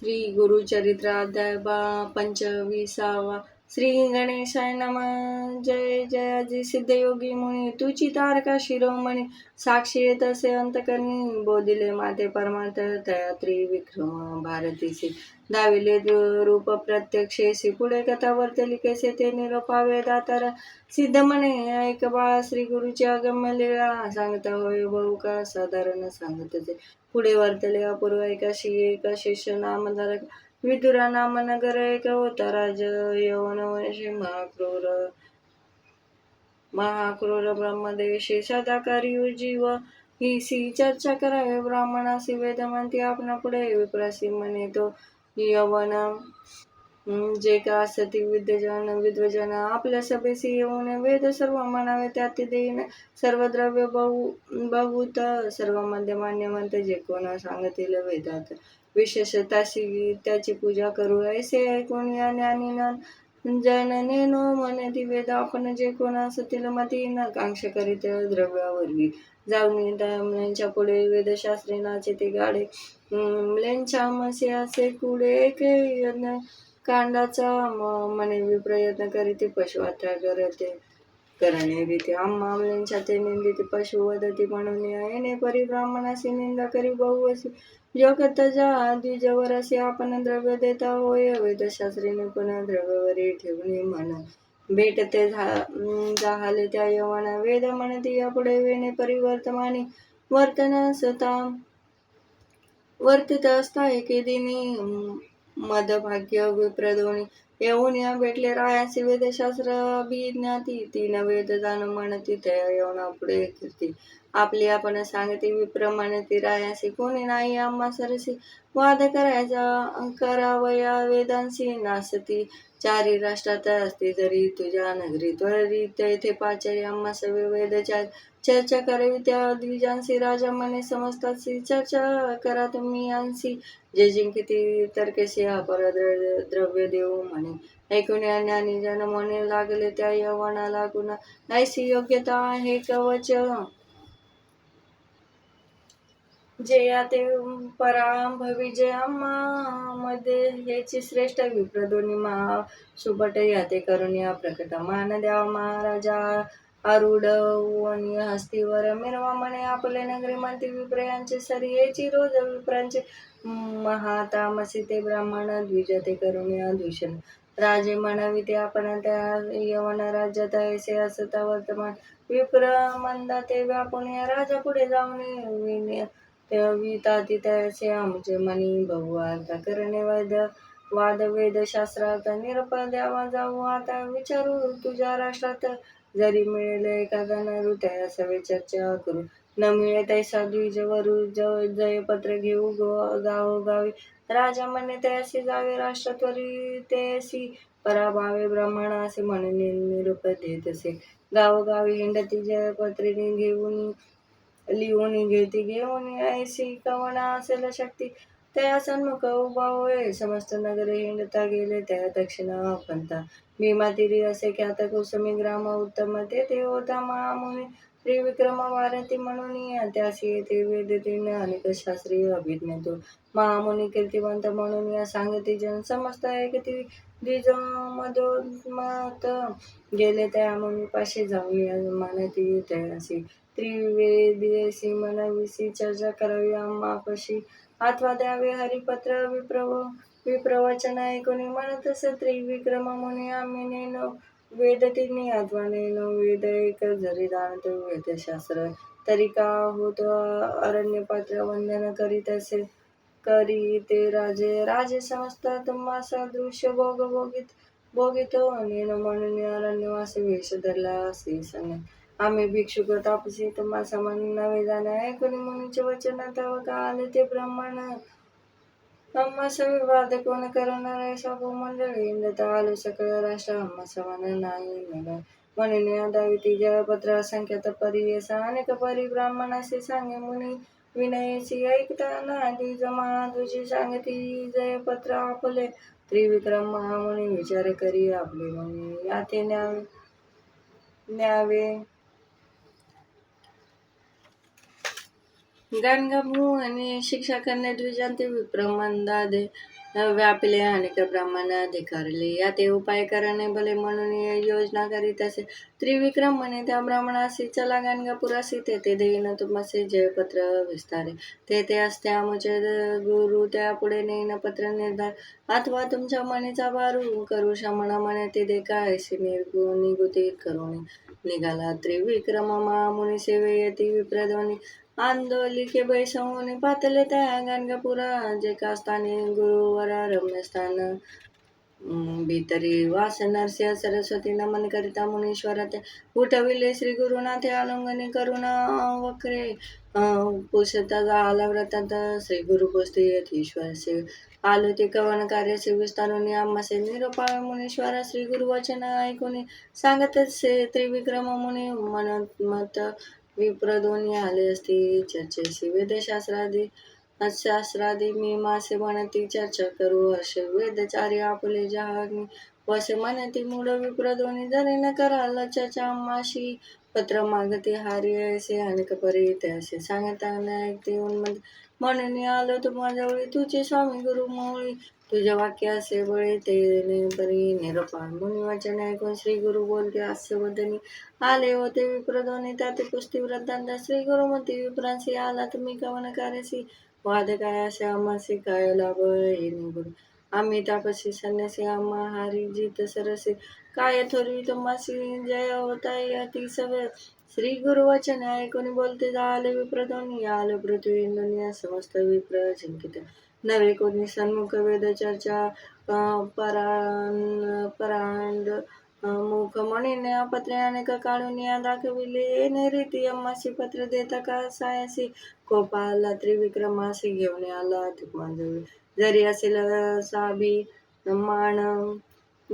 श्री गुरुचरित्राध्याय बा पंचवीसावा श्री गणेशाय नम। जय जयाजी सिद्धयोगी मुनी। तुची तारका शिरोमणी। साक्षी येत असे अंतकरणी। बोधिले माते परमार्थ तया त्रिविक्रम। भारतीसी दाविले रूप रूप प्रत्यक्षेसी पुढे कथा वर्तली कैसे ते निरोपावे दातार। सिद्ध म्हणे ऐक बाळा श्री गुरुची अगम्य लीळा। सांगता होय बहु का साधारण सांगतचे पुढे वर्तले अपूर्व एकाशी एक शिष्य नामधारक। विदुरा नाम नगर एक होता राज यवन। वंशी महाक्रूर महाक्रूर ब्रह्मदेशी सदाकारी जीव ही सी चर्चा करावे ब्राह्मणासी वेदमंती आपण पुढे विप्रासी म्हणे तो यवन जे का असती विद्वजन विद्वजन आपल्या सभेसी येऊन वेद सर्व म्हणावे त्यात देईन सर्व द्रव्य बहु बहुत सर्वमध्ये मान्यवंत जे कोण सांगतील वेदात। विशेषताशी त्याची पूजा करू. ऐसे ऐकून या ज्ञानीनं जननेनो म्हणती वेद आपण जे कोण असतील मती न कांक्ष करीत द्रव्यावरवी. जाऊन त्यांच्या पुढे वेदशास्त्री नाचे ते गाडे. लेंच्या मसे असे कुडे के यज्ञ कांडाचा मने म्हणे प्रयत्न करीते पशुहत्या करते. करणे रीती आम्हा आमल्यांच्या ते निंदित पशु वदती म्हणून येणे परिब्राह्मणासी निंदा करी बहु अशी जगत जा द्विजवर असे आपण द्रव्य देता होय वेदशास्त्रीने पुन्हा द्रव्यवरी ठेवणे म्हण. भेटते झाले त्या यवना वेद म्हणते यापुढे वेणे परिवर्तमाने. वर्तन सता वर्तित असता एके दिनी. मदभाग्य विप्रदोनी. येऊन या भेटले रायासी वेदशास्त्र अभिज्ञाती तीन वेद जाण म्हणती तया येऊन पुढे कीर्ती. आपली आपण सांगते विप्रमाणे ती रायासी कोणी नाही आम्हा सरसी. वाद करायचा करावया वेदांशी नासती. चारी राष्ट्रात असते जरी तुझ्या नगरी त्वरी तेथे पाचारी आम्हा सवे वेदच्या चर्चा करावी. त्या द्विजांसी राजा म्हणे समजताची चर्चा करा तुम्ही यांशी जे जिंकिती तर कसे? अपर द्रव्य देऊ म्हणे. ऐकून ज्ञानी जन मने लागले त्या यवना लागून ऐसी योग्यता आहे कवच. जया ते पराभवी मध्ये याची श्रेष्ठ विप्र मा महा सुबट या ते या प्रकट मान द्यावा महाराजा. आरूढ वनी हस्तीवर मिरवा म्हणे आपले नगरी मंत्री विप्रयांचे सरी याची रोज विप्रांचे. महातामसी ते ब्राह्मण द्विज ते करून दूषण. राजे म्हणावी ते आपण त्या यवन राज्यात ऐसे असता वर्तमान. विप्र मंदा ते व्यापून या राजा पुढे जाऊन विनय ते आमचे मनी बहु आता करणे वैद वाद वेद शास्त्रात निरप द्यावा जाऊ आता विचारू तुझ्या राष्ट्रात जरी मिळेल एखादा नरू त्या सवे चर्चा करू न मिळे तैसा द्विजवरू ज जयपत्र घेऊ गो गावोगावी राजा म्हणे तयासी जावे राष्ट्र त्वरी त्याशी पराभावे ब्राह्मण असे म्हणून निरूप देत असे गावोगावी हिंडती जयपत्रिनी घेऊन लिहून घेती घेऊन ऐसी कवना असेल शक्ती. त्या सन्मुख उभा होय समस्त नगर हिंडता गेले त्या दक्षिणा पंथा भीमातिरी असे ख्यात कुसुमी ग्राम उत्तम तेथे होता महामुनी. त्रिविक्रम वारती म्हणून या त्यासी येथे वेदतीन अनेक शास्त्रीय अभिज्ञ तो. महामुनी कीर्तिवंत म्हणून या सांगती जन समस्त ऐकती. द्विज मधोमत गेले त्या मुनी पाशी जाऊन या मानती त्यासी. त्रिवेदीसी मनविसी चर्चा करावी. आम्हापाशी आत्मा द्यावे हरिपत्र विप्रव विप्रवचन ऐकून म्हणत असे त्रिविक्रम मुनी आम्ही नेनो वेद तिन्ही अथवा नेनो वेद एक जरी जाणत वेदशास्त्र तरी का होत? अरण्यपात्र वंदन करीत असे करी ते राजे. राजे समजता तुम्हा सदृश्य भोग भोगित भोगितो. नेनो म्हणून अरण्यवासी वेश धरला असे सण. आम्ही भिक्षुक तापसी तुम्हा समान नवे जाणे ऐकून मुनीचे वचन तव का आले ते ब्राह्मण आम्हा विवाद कोण करणार आहे? शापू मंडळी इंद्रता आलो सकळ राष्ट्र. आम्हा समान नाही म्हणून यादावी ती जयपत्र असंख्यात परी अनेक परी ब्राह्मण असे सांगे मुनी. विनयची ऐकता ना जमा तुझी सांगती जयपत्र आपले. त्रिविक्रम महामुनी विचार करी आपले मुनी. याते न्यावे न्यावे. गणगमू आणि शिक्षा करणे द्विजांती विप्रमंदादे अनेक ब्राह्मण अधिकारले या ते उपाय करणे भले म्हणून योजना करीत असे. त्रिविक्रम म्हणे त्या ब्राह्मणासी चला गणगापुरासी तेथे देईन तुमसे जयपत्र विस्तारे. तेथे असते आमचे गुरु त्या पुढे नेईन पत्र निर्धार. अथवा तुमच्या मनीचा बारू करू शमणा म्हणे ते दे काय निर्गु निगुती करून निघाला त्रिविक्रम मुनी सेवे येती विप्रध्वनी. आंदोलिके बैसवून पातले त्या गणगापुरा जे का स्थानी गुरुवरा रम्यस्थान अं, भीतरी वास नरसिंह सरस्वती नमन करिता मुनीश्वर ते उठविले श्री गुरुनाथे अलंगनी करुण वक्रे अं, पुसता झाला व्रतात श्री गुरु पुस्ती यथीश्वर से आलो ते कवन कार्य से विस्तारून आम्हासे निरोपाळ मुनीश्वर श्री गुरु वचन ऐकून सांगत से त्रिविक्रम मुनी म्हणत विप्र दोन्ही आले असती चर्चेशी वेदशास्त्रादी शास्त्रादी मी मासे म्हणती चर्चा करू असे वेदचारी आपले जहानी. वसे म्हणती मूळ विप्रदोनी जरी न कराला चर्चा माशी. पत्र मागते हारी ऐसे अनेक परी ते असे सांगता न ऐकते म्हणून आलो तुम्हाजवळी तुझे स्वामी गुरु मोळी तुझ्या वाक्य असे बळे ते ने परी निरपान मुनी वचन ऐकून श्री गुरु बोलते असे वदनी आले होते विप्रदोनी त्याते कुस्ती वृत्तांत. श्री गुरुमती विप्रांसी आला तुम्ही कवन कार्यसी. वाद काय असे आम्हासी काय लाभ हे गुरु आम्ही तापसी संन्यासी आम्हा हारी जीत सरसे. काय थोरवी तुम्हासी जय होता अति सगळ श्री गुरु वचन ऐकून बोलते झाले विप्रदोनी आलं पृथ्वी दुनिया समस्त विप्र जिंकित. नवे कोणी सन्मुख वेद चर्चा परान परांड मुख म्हणून पत्रे अनेक काढून या दाखविले. रीती अम्माशी पत्र देता का सायासी त्रिविक्रम त्रिविक्रमासी घेऊन आला तुझ्याजवळ जरी असेल साभी मान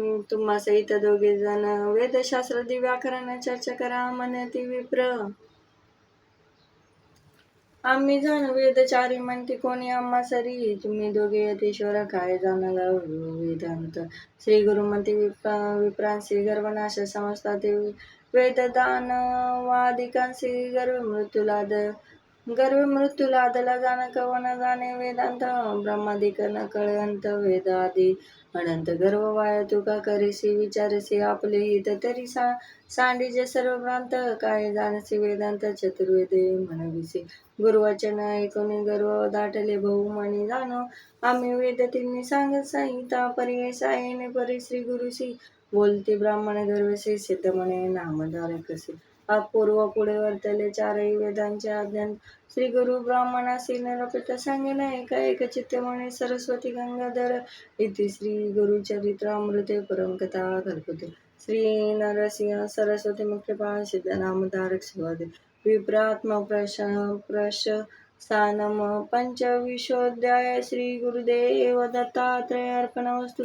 तुम्हाला तुम्हा सहित दोघे जण वेदशास्त्र व्याकरण चर्चा करा म्हणती विप्र. आम्ही जाण वेदचारी म्हणते कोणी आम्हा सरी? तुम्ही दोघे यतेश्वर काय जाणाला वेदांत? श्री गुरु म्हणते विप्रा विप्रांसी गर्भनाश समजता ते वेददान मृत्यूला द गर्व मृत्यूला आदला जाण कवन जाणे वेदांत ब्रह्मादिक न कळंत वेदादी. अनंत गर्व वाय तुका करीसी विचारसी आपले हित तरी सा सांडीचे सर्व प्रांत काय जाणसी वेदांत चतुर्वेदे म्हणविसे गुरुवचन ऐकून गर्व दाटले भाऊ म्हणे जाणो आम्ही वेद तिन्ही सांगत संहिता पर्याय सायने परी श्री गुरुसी. बोलते ब्राह्मण गर्वसे सिद्ध म्हणे नामधारकसे. अपूर्व पुढे वर्तले चारही वेदांचे अज्ञान. श्री गुरु ब्राह्मणा निरपित सांगेन एका एक चित्त म्हणे सरस्वती गंगाधर इति श्री गुरुचरित्र अमृते परमकथा कल्पते. श्री नरसिंह सरस्वती मुख्य सिद्ध नामधारक शिवादे विप्रात्म प्रश प्रश स्थानम पंचविशोध्याय श्री गुरुदेव दत्तात्रय अर्पणवस्तू